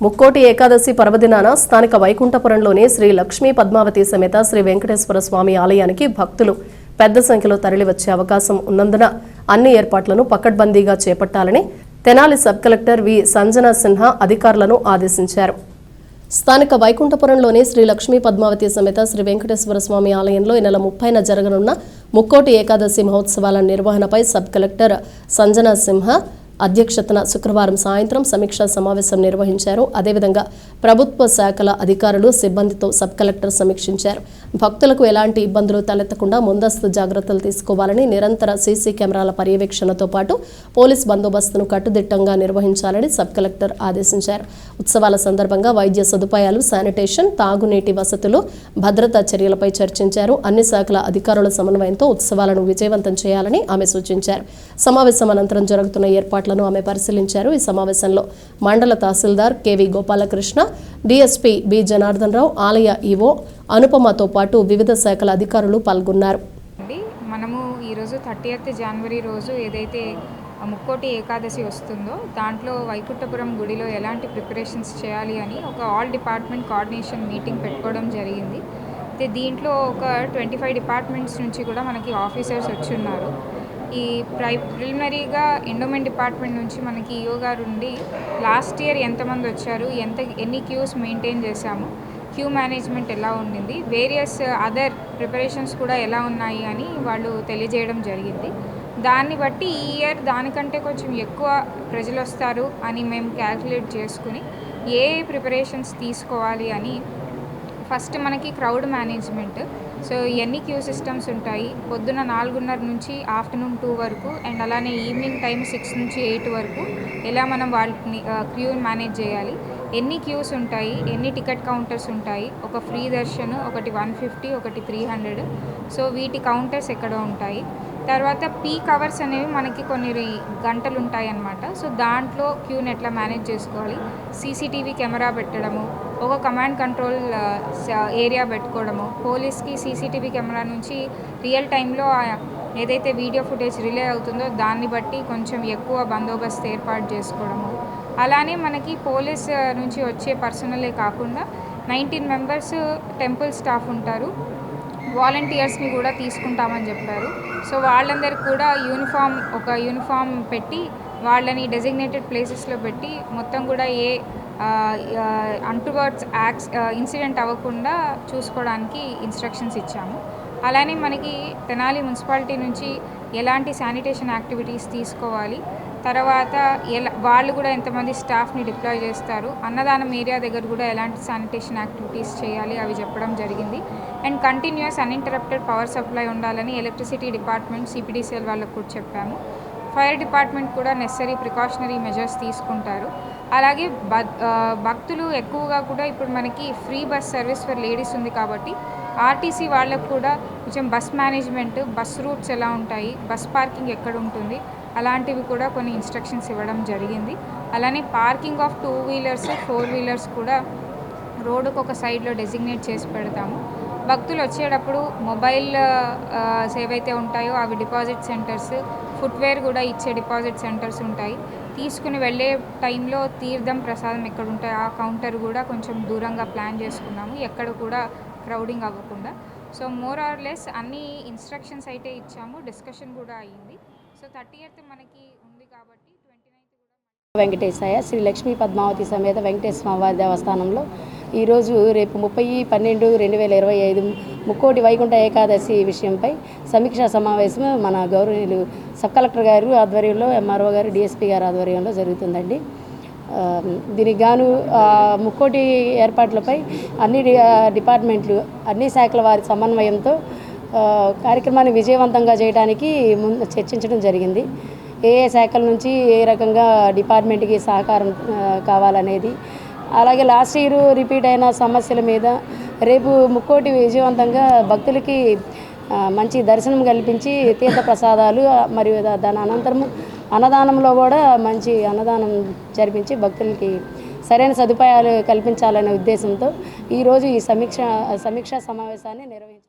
ముక్కోటి ఏకాదశి పర్వదినాన స్థానిక వైకుంఠపురంలోని శ్రీ లక్ష్మీ పద్మావతి సమేత శ్రీ వెంకటేశ్వర స్వామి ఆలయానికి భక్తులు పెద్ద సంఖ్యలో తరలివచ్చే అవకాశం ఉన్నందున అన్ని ఏర్పాట్లను పకడ్బందీగా చేపట్టాలని Tenali sub collector V Sanjana Sinha అధికారులను ఆదేశించారు. స్థానిక వైకుంఠపురంలోని శ్రీ లక్ష్మీ పద్మావతి సమేత శ్రీ వెంకటేశ్వర స్వామి ఆలయంలో ఈ నెల ముప్పైన జరగనున్న ముక్కోటి ఏకాదశి మహోత్సవాల నిర్వహణపై సబ్ కలెక్టర్ సంజనా సింహ అధ్యక్షతన శుక్రవారం సాయంత్రం సమీక్షా సమావేశం నిర్వహించారు. అదేవిధంగా ప్రభుత్వ శాఖల అధికారులు సిబ్బందితో సబ్ కలెక్టర్ సమీక్షించారు. భక్తులకు ఎలాంటి ఇబ్బందులు తలెత్తకుండా ముందస్తు జాగ్రత్తలు తీసుకోవాలని నిరంతర సీసీ కెమెరాల పర్యవేక్షణతో పాటు పోలీస్ బందోబస్తును కట్టుదిట్టంగా నిర్వహించాలని సబ్ కలెక్టర్ ఆదేశించారు. ఉత్సవాల సందర్భంగా వైద్య సదుపాయాలు శానిటేషన్ తాగునీటి వసతులు భద్రతా చర్యలపై చర్చించారు. అన్ని శాఖల అధికారుల సమన్వయంతో ఉత్సవాలను విజయవంతం చేయాలని ఆమె సూచించారు. సమావేశం అనంతరం జరుగుతున్న ఏర్పాట్లను ఆమె పరిశీలించారు. ఈ సమావేశంలో మండల తహసీల్దార్ K V Gopalakrishna DSP B Janardhan Rao ఆలయ ఈవో అనుపమతో పాటు వివిధ శాఖల అధికారులు పాల్గొన్నారు. అండి మనము ఈరోజు థర్టీయత్ జనవరి రోజు ఏదైతే ముక్కోటి ఏకాదశి వస్తుందో దాంట్లో వైకుంఠపురం గుడిలో ఎలాంటి ప్రిపరేషన్స్ చేయాలి అని ఒక ఆల్ డిపార్ట్మెంట్ కోఆర్డినేషన్ మీటింగ్ పెట్టుకోవడం జరిగింది. అయితే దీంట్లో ఒక ట్వంటీ ఫైవ్ డిపార్ట్మెంట్స్ నుంచి కూడా మనకి ఆఫీసర్స్ వచ్చి ఉన్నారు. ఈ ప్రై ప్రిలిమినరీగా ఎండోమెంట్ డిపార్ట్మెంట్ నుంచి మనకి ఈఓ గారు ఉండి లాస్ట్ ఇయర్ ఎంతమంది వచ్చారు ఎంత ఎన్ని క్యూస్ మెయింటైన్ చేశాము క్యూ మేనేజ్మెంట్ ఎలా ఉండింది వేరియస్ అదర్ ప్రిపరేషన్స్ కూడా ఎలా ఉన్నాయి అని వాళ్ళు తెలియజేయడం జరిగింది. దాన్ని బట్టి ఈ ఇయర్ దానికంటే కొంచెం ఎక్కువ ప్రజలు వస్తారు అని మేము క్యాల్కులేట్ చేసుకుని ఏ ప్రిపరేషన్స్ తీసుకోవాలి అని ఫస్ట్ మనకి క్రౌడ్ మేనేజ్మెంట్ సో ఎన్ని క్యూ సిస్టమ్స్ ఉంటాయి? పొద్దున నాలుగున్నర నుంచి ఆఫ్టర్నూన్ టూ వరకు అండ్ అలానే ఈవినింగ్ టైం సిక్స్ నుంచి ఎయిట్ వరకు ఎలా మనం వాటిని క్యూ మేనేజ్ చేయాలి? ఎన్ని క్యూస్ ఉంటాయి? ఎన్ని టికెట్ కౌంటర్స్ ఉంటాయి? ఒక ఫ్రీ దర్శన్ ఒకటి వన్ ఫిఫ్టీ ఒకటి త్రీ హండ్రెడ్. సో వీటి కౌంటర్స్ ఎక్కడ ఉంటాయి. తర్వాత పీక్ అవర్స్ అనేవి మనకి కొన్ని గంటలు ఉంటాయి అన్నమాట సో దాంట్లో క్యూని ఎట్లా మేనేజ్ చేసుకోవాలి? సీసీటీవీ కెమెరా పెట్టడము ఒక కమాండ్ కంట్రోల్ ఏరియా పెట్టుకోవడము పోలీస్కి సీసీటీవీ కెమెరా నుంచి రియల్ టైంలో ఏదైతే వీడియో ఫుటేజ్ రిలే అవుతుందో దాన్ని బట్టి కొంచెం ఎక్కువ బందోబస్తు ఏర్పాటు చేసుకోవడము. అలానే మనకి పోలీస్ నుంచి వచ్చే పర్సనలే కాకుండా నైన్టీన్ మెంబర్స్ టెంపుల్ స్టాఫ్ ఉంటారు. వాలంటీర్స్ని కూడా తీసుకుంటామని చెప్పారు. సో వాళ్ళందరికీ కూడా యూనిఫామ్ ఒక యూనిఫామ్ పెట్టి వాళ్ళని డెసిగ్నేటెడ్ ప్లేసెస్లో పెట్టి మొత్తం కూడా ఏ అంటువర్డ్స్ యాక్స్ ఇన్సిడెంట్ అవ్వకుండా చూసుకోవడానికి ఇన్స్ట్రక్షన్స్ ఇచ్చాము. అలానే మనకి తెనాలి మున్సిపాలిటీ నుంచి ఎలాంటి శానిటేషన్ యాక్టివిటీస్ తీసుకోవాలి తర్వాత ఎలా వాళ్ళు కూడా ఎంతమంది స్టాఫ్ని డిప్లాయ్ చేస్తారు అన్నదానం ఏరియా దగ్గర కూడా ఎలాంటి శానిటేషన్ యాక్టివిటీస్ చేయాలి అవి చెప్పడం జరిగింది. And continuous uninterrupted power supply ఉండాలని ఎలక్ట్రిసిటీ డిపార్ట్మెంట్ సిపిడిసిఎల్ వాళ్ళకు కూడా చెప్పాము. ఫైర్ డిపార్ట్మెంట్ కూడా నెసరీ ప్రికాషనరీ మెజర్స్ తీసుకుంటారు. అలాగే భక్తులు ఎక్కువగా కూడా ఇప్పుడు మనకి free bus service for ladies ఉంది కాబట్టి ఆర్టీసీ వాళ్ళకు కూడా కొంచెం బస్ మేనేజ్మెంట్ బస్ రూట్స్ ఎలా ఉంటాయి బస్ పార్కింగ్ ఎక్కడ ఉంటుంది అలాంటివి కూడా కొన్ని ఇన్స్ట్రక్షన్స్ ఇవ్వడం జరిగింది. అలానే parking of two wheelers four wheelers కూడా రోడ్డుకు ఒక సైడ్లో డెసిగ్నేట్ చేసి పెడతాము. భక్తులు వచ్చేటప్పుడు మొబైల్ ఏవైతే ఉంటాయో అవి డిపాజిట్ సెంటర్స్ ఫుట్వేర్ కూడా ఇచ్చే డిపాజిట్ సెంటర్స్ ఉంటాయి. తీసుకుని వెళ్ళే టైంలో తీర్థం ప్రసాదం ఎక్కడ ఉంటాయి ఆ కౌంటర్ కూడా కొంచెం దూరంగా ప్లాన్ చేసుకున్నాము. ఎక్కడ కూడా క్రౌడింగ్ అవ్వకుండా. సో మోర్ ఆర్ లెస్ అన్ని ఇన్స్ట్రక్షన్స్ అయితే ఇచ్చాము. డిస్కషన్ కూడా అయ్యింది సో థర్టీ మనకి ఉంది కాబట్టి ట్వంటీ నైన్త్ శ్రీ లక్ష్మీ పద్మావతి సమేత వెంకటేశ్వర స్వామివారి దేవస్థానంలో. ఈరోజు రేపు ముప్పై పన్నెండు రెండు వేల ఇరవై ఐదు ముక్కోటి వైకుంఠ ఏకాదశి విషయంపై సమీక్షా సమావేశం మన గౌరవనీయులు సబ్ కలెక్టర్ గారు ఆధ్వర్యంలో ఎంఆర్ఓ గారు డిఎస్పీ గారు ఆధ్వర్యంలో జరుగుతుందండి. దీనికి గాను ముక్కోటి ఏర్పాట్లపై అన్ని డి- డిపార్ట్మెంట్లు అన్ని శాఖల వారి సమన్వయంతో కార్యక్రమాన్ని విజయవంతంగా చేయడానికి ముందు చర్చించడం జరిగింది. ఏ ఏ శాఖల నుంచి ఏ రకంగా డిపార్ట్మెంట్కి సహకారం కావాలనేది. అలాగే లాస్ట్ ఇయర్ రిపీట్ అయిన సమస్యల మీద రేపు ముక్కోటి విజయవంతంగా భక్తులకి మంచి దర్శనం కల్పించి తీర్థ ప్రసాదాలు మరియు దాని అనంతరము అన్నదానంలో కూడా మంచి అన్నదానం జరిపించి భక్తులకి సరైన సదుపాయాలు కల్పించాలనే ఉద్దేశంతో ఈరోజు ఈ సమీక్ష సమీక్షా సమావేశాన్ని నిర్వహించారు.